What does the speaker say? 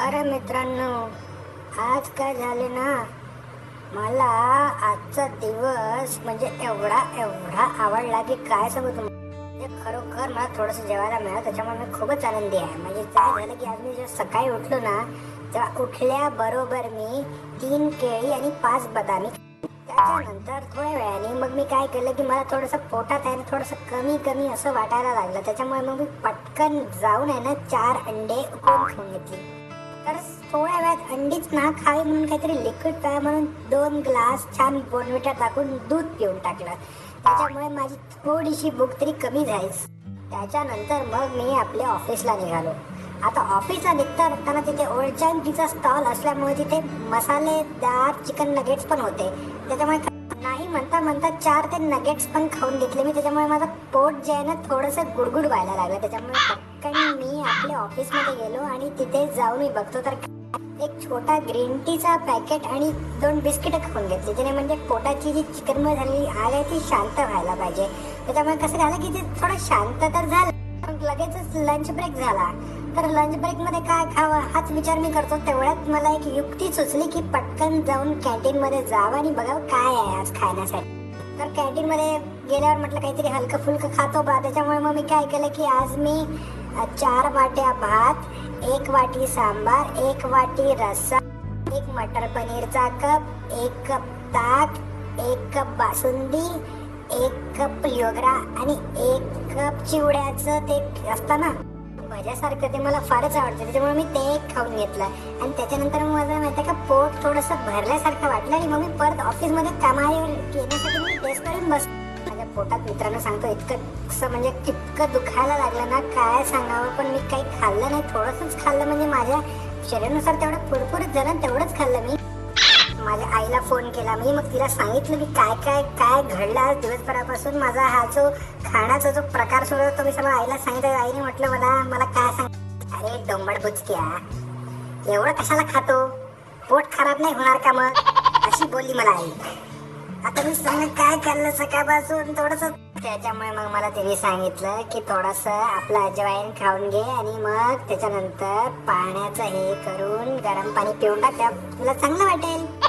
अरे मित्रांनो आज काय झाले ना? मला आजचा दिवस म्हणजे एवढा एवढा आवडला की काय सांगू तुम्हाला म्हणजे खरोखर मला थोडंसं जेवायला मिळालं त्याच्यामुळे मी खूपच आनंदी आहे. म्हणजे काय झालं की आज मी जेव्हा सकाळी उठलो ना तेव्हा उठल्याबरोबर मी तीन केळी आणि पाच बदामी त्याच्यानंतर थोड्या वेळाने मग मी काय केलं की मला थोडंसं पोटात आहे ना थोडंसं कमी कमी असं वाटायला लागलं. त्याच्यामुळे मग मी पटकन जाऊन आहे ना चार अंडे उकळून घेऊन घेतली. तर थोड्या वेळात अंडीच ना खावी म्हणून काहीतरी लिक्विड प्या म्हणून दोन ग्लास छान बोनविटा टाकून दूध पिऊन टाकलं. त्याच्यामुळे माझी थोडीशी भूक तरी कमी झालीच त्याच्यानंतर मग मी आपल्या ऑफिसला निघालो. आता ऑफिसला निघता निघताना तिथे ओळचान स्टॉल असल्यामुळे तिथे मसालेदार चिकन नगेट्स पण होते. त्याच्यामुळे नाही म्हणता म्हणता चार ते नगेट्स पण खाऊन घेतले मी. त्याच्यामुळे माझं पोट जे आहे ना थोडंसं गुडगुड व्हायला लागलं. त्याच्यामुळे पटकन मी आपल्या ऑफिसमध्ये गेलो आणि तिथे जाऊन मी बघतो तर एक छोटा ग्रीन टीचा पॅकेट आणि दोन बिस्किटं खाऊन घेतली त्याने म्हणजे पोटाची जी चिकनमुळे झालेली आग आहे ती शांत व्हायला पाहिजे. त्याच्यामुळे कसं झालं की ते थोडं शांत तर झालं पण लगेचच लंच ब्रेक झाला. तर लंच ब्रेकमध्ये काय खावं हाच विचार मी करतो. तेवढ्यात मला एक युक्ती सुचली की पटकन जाऊन कॅन्टीनमध्ये जावं आणि बघावं काय आहे आज खाण्यासाठी. तर कॅन्टीनमध्ये गेल्यावर म्हटलं काहीतरी हलकं फुलकं खातो बा. त्याच्यामुळे मग मी काय केलं की आज मी चार वाट्या भात एक वाटी सांबार एक वाटी रस्सा एक मटर पनीरचा कप एक कप ताक एक कप बासुंदी एक कप योगरा आणि एक कप चिवड्याचं ते असतं ना भज्यासारखं ते मला फारच आवडतं. त्याच्यामुळे मी ते एक खाऊन घेतलं. आणि त्याच्यानंतर मग मला माहिती का पोट थोडंसं भरल्यासारखं वाटलं आणि मग मी परत ऑफिसमध्ये कामावर येण्यासाठी मी टेस्ट करून बसतो माझ्या पोटात मित्रांनो सांगतो इतकं असं म्हणजे इतकं दुखायला लागलं ना काय सांगावं? पण मी काही खाल्लं नाही थोडंसंच खाल्लं. म्हणजे माझ्या शरीरानुसार तेवढं पुरपुरीत झालं तेवढंच खाल्लं मी. माझ्या आईला फोन केला. मी मग तिला सांगितलं की काय काय काय घडलं आज दिवसभरापासून? माझा हा जो खाण्याचा जो प्रकार सुरू होता तो मी सगळं आईला सांगितलं. आईने म्हटलं मला मला काय सांग अरे डोंबड बुचक्या. एवढं कशाला खातो? पोट खराब नाही होणार का मग? अशी बोलली मला आई. आता मी सांग काय खाल्लं सकाळपासून? थोडस त्याच्यामुळे मग मला तिने सांगितलं की थोडस आपलं अजवाईन खाऊन घे आणि मग त्याच्यानंतर पाण्याचं हे करून गरम पाणी पिऊन टाक. तुला चांगलं वाटेल.